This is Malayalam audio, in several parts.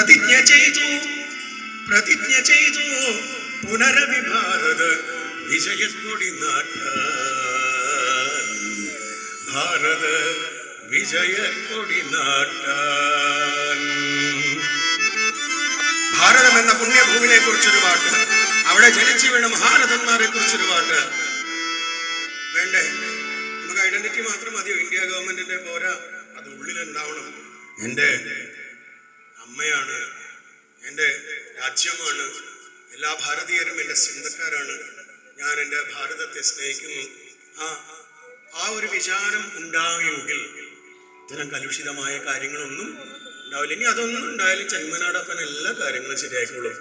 പ്രതിജ്ഞ ചെയ്തു. പ്രതിജ്ഞ ചെയ്തു. പുനരവി ഭാരത നാട്ട ഭാരത വിജയക്കൊടി നാട്ട ഭാരതം എന്ന പുണ്യഭൂമിനെ കുറിച്ചൊരു പാട്ട്. അവിടെ ജനിച്ചു വീണ മഹാരഥന്മാരെ കുറിച്ചൊരു പാട്ട്. വേണ്ടേ? നമുക്ക് ഐഡന്റിറ്റി മാത്രം മതിയോ? ഇന്ത്യ ഗവൺമെന്റിന്റെ പോരാ. അത് ഉള്ളിലുണ്ടാവണം. എന്റെ അമ്മയാണ്. എന്റെ രാജ്യമാണ്. എല്ലാ ഭാരതീയരും എന്റെ സ്വന്തക്കാരാണ്. ഞാൻ എന്റെ ഭാരതത്തെ സ്നേഹിക്കുന്നു. ആ ആ ഒരു വിചാരം ഉണ്ടായെങ്കിൽ ഇത്തരം കലുഷിതമായ കാര്യങ്ങളൊന്നും ഉണ്ടാവില്ല. ഇനി അതൊന്നും ഉണ്ടായാലും ചന്മനാടപ്പൻ എല്ലാ കാര്യങ്ങളും ശരിയായിക്കോളും.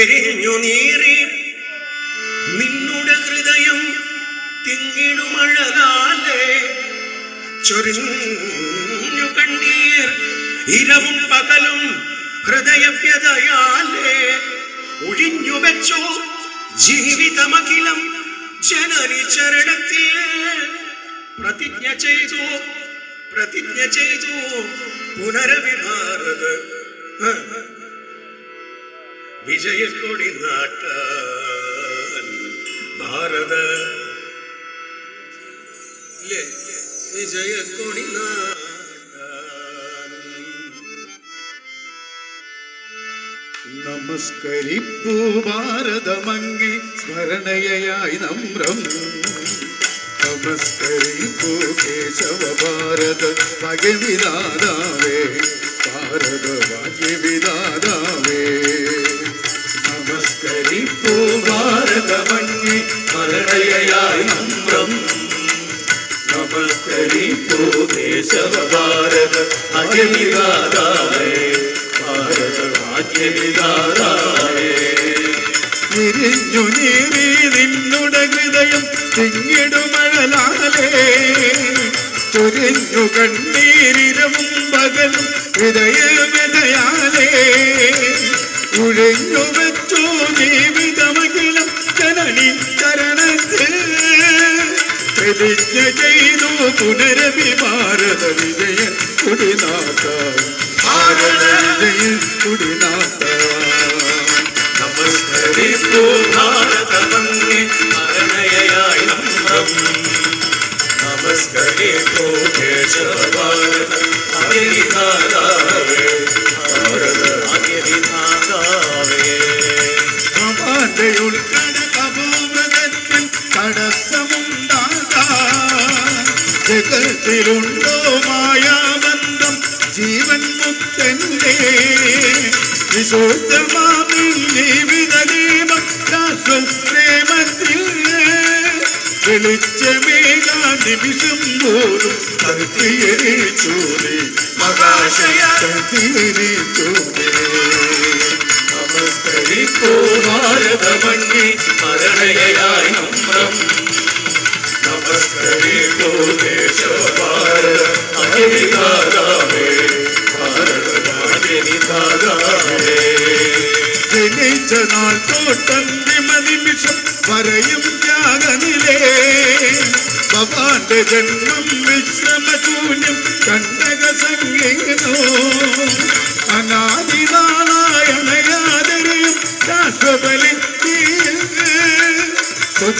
എരിഞ്ഞു നീറി നിന്നുടെ ഹൃദയം തിങ്ങിടുമഴലാലേ ചൊരിഞ്ഞു കണ്ണീർ ഇരവും പകലും ഹൃദയവ്യതയാലേ ഒഴിഞ്ഞു വെച്ചു ജീവിതമഖിലം ജനനി ചരണത്തിൽ പ്രതിജ്ഞ ചെയ്തു പ്രതിജ്ഞ ചെയ്തു പുനരവി ഭാരത വിജയക്കൊടി നാട്ട ഭാരത. വിജയക്കൊടി നാട്ടാൻ നമസ്കരിപ്പൂ ഭാരതമങ്ങി സ്മരണയായി നമ്രം. നമസ്കരിപ്പൂ കേശവ ഭാരത ഭഗവിദാതാവേ ഭാരത ഭാഗ്യവിദാതാവേ നമസ്കരിപ്പൂ ഭാരതമങ്ങി സ്മരണയായി നമ്രം. നമസ്കരിപ്പൂ കേശവ ഭാരത ഭാഗ്യവിദാതാവേ വിരിഞ്ഞു നീറി നിന്നുടെ ഹൃദയം തിങ്ങിടുമഴലാലേ ചൊരിഞ്ഞു കണ്ണീരിരവും പകലും ഹൃദയമെതയാലേ ഉഴഞ്ഞു വെച്ചു ജീവിതമകിലം ജനനി ചരണത്തിൽ പ്രതിജ്ഞ ചെയ്തു പുനരവി ഭാരത വിജയ കുടിനാഥ ഭാരത വിജയ കുടിനാഥ നമസ്കരിപ്പൂ ഭാരതമങ്ങി മരണയായി നമ്രം നമസ്കരിപ്പൂ കേശവ ഭാരത അഗരിധാരാവേ ഭാരത അഗരിധാരാവേ ഭവാന്റെ ഉൾക്കട കപോവ്രതത്തിൽ തടസ്സമുണ്ടാകാൻ ജഗത്തിലുണ്ടോ മായാബന്ധം ജീവൻ മുത്തന്റെ വിശുദ്ധമാമി ജീവിത ദീപം പ്രേമത്തിൽ വെളിച്ചമേകാ നിമിഷം പോലും കത്തിയരിച്ചൂലേ മകാശയ കത്തിയരിച്ചൂലേ നമസ്കരിപ്പോ ഭാരതമങ്ങി മരണയായി നമ്രം. നമസ്കരിപ്പോ നിമിഷം വരെയും ത്യാഗനിലേ. ഭവാന്റെ ജന്മം വിശ്രമശൂന്യം കണ്ടക സംഗീതോ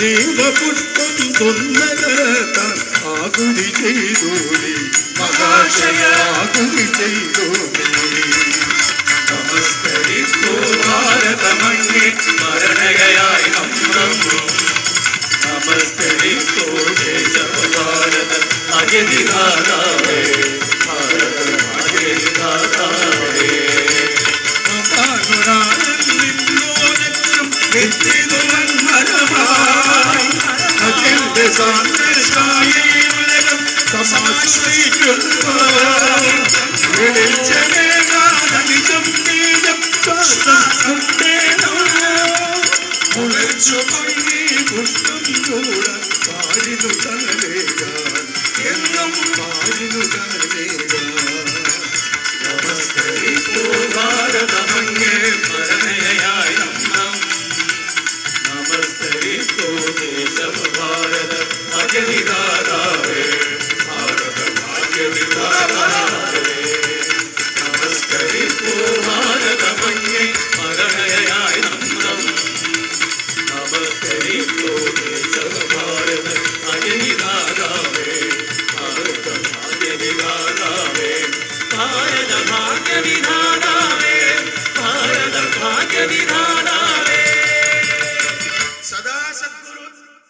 സ്വജീവ പുഷ്പം തൊന്നകരത്താൻ ആകുതി ചെയ്തോളി മഹാശയ ആകുതി ചെയ്തോളി നമസ്കരിപ്പോ ഭാരതമങ്ങി മരണകയായി നമ്രം നമസ്കരിപ്പോ ദേശഭാരത ഭാരത അഗതിധാരാവേ ഭാരത അഗതിധാരാവേ മഹാനുരാജൻ നിന്നോലക്ഷം വെച്ചിതുവൻ സാന്ദ്രശായ ഉലകം കൂടാൻ പാടിനു തനലേകാൻ എന്നും പാടിനു തനലേകാൻ भाग्य विधाता है भारत भाग्य विधाता है नमस्करितो भारत मन्ये मरणयाय नम्रम् नमस्करितो देशः भारत अजनिधाता है भारत भाग्य विधाता है भारत भाग्य विधाता